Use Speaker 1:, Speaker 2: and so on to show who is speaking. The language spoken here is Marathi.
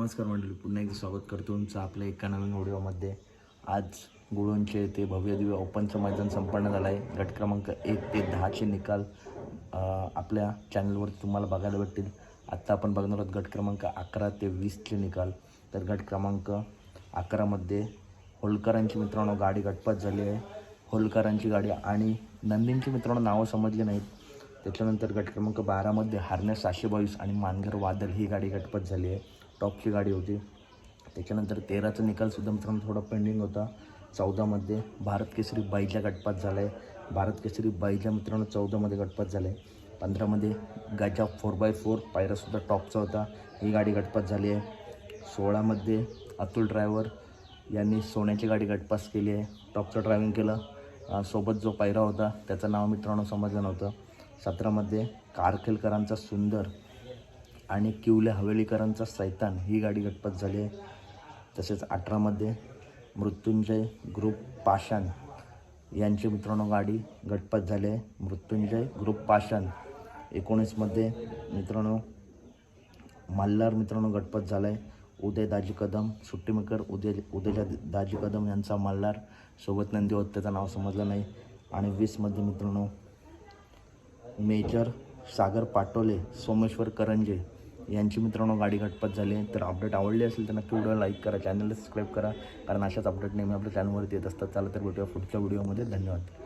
Speaker 1: नमस्कार मंडळी पुन्हा एकदा स्वागत करतो तुमचं आपल्या एका नवीन व्हिडिओमध्ये. आज गुळूंचे ते भव्य दिव्य ओपनचं मैदान संपन्न झालं आहे गट क्रमांक एक ते दहाचे निकाल आपल्या चॅनलवर तुम्हाला बघायला भेटतील. आत्ता आपण बघणार आहोत गट क्रमांक अकरा ते वीसचे निकाल. तर गट क्रमांक अकरामध्ये होलकरांची मित्रांनो गाडी गटपात झाली आहे. होलकरांची गाडी आणि नंदींची मित्रांनो नावं समजली नाहीत. त्याच्यानंतर गट क्रमांक बारामध्ये हारण्या सहाशे बावीस आणि मानगर वादळ ही गाडी गटपत झाली आहे. टॉपची गाडी होती. त्याच्यानंतर तेराचा निकालसुद्धा मित्रांनो थोडा पेंडिंग होता. चौदामध्ये भारत केसरी बाईच्या गटपात झाला आहे भारत केसरी बाईच्या मित्रांनो चौदामध्ये गटपात झाला आहे पंधरामध्ये गाजा फोर बाय फोर पायरासुद्धा टॉपचा होता. ही गाडी गटपात झाली आहे. सोळामध्ये अतुल ड्रायव्हर यांनी सोन्याची गाडी गटपास केली आहे. टॉपचं ड्रायव्हिंग केलं. सोबत जो पायरा होता त्याचं नाव मित्रांनो समजलं नव्हतं. सतरामध्ये कारखेलकरांचा सुंदर आणि किवले हवेलीकरांचा सैतान. ही गाडी गटपत झाली आहे. तसेच अठरामध्ये मृत्युंजय ग्रुप पाषाण यांची मित्रांनो गाडी गटपत झाली आहे. मृत्युंजय ग्रुप पाषाण. एकोणीसमध्ये मित्रांनो मल्हार मित्रांनो गटपत झाला आहे उदय दाजी कदम सुट्टीमेकर उदय उदय दाजी कदम यांचा मल्हार. सोबत नंदी होत त्याचं नाव समजलं नाही. आणि वीसमध्ये मित्रांनो मेजर सागर पाटोले सोमेश्वर करंजे. यांची मित्रांनो गाडी घटपत झाली तर अपडेट आवडली असेल तर नक्की व्हिडिओ लाईक करा चॅनलला सबस्क्राईब करा. कारण अशाच अपडेट नेहमी आपल्या चॅनलवरती येत असतात. चला तर भेटूया पुढच्या व्हिडिओमध्ये धन्यवाद.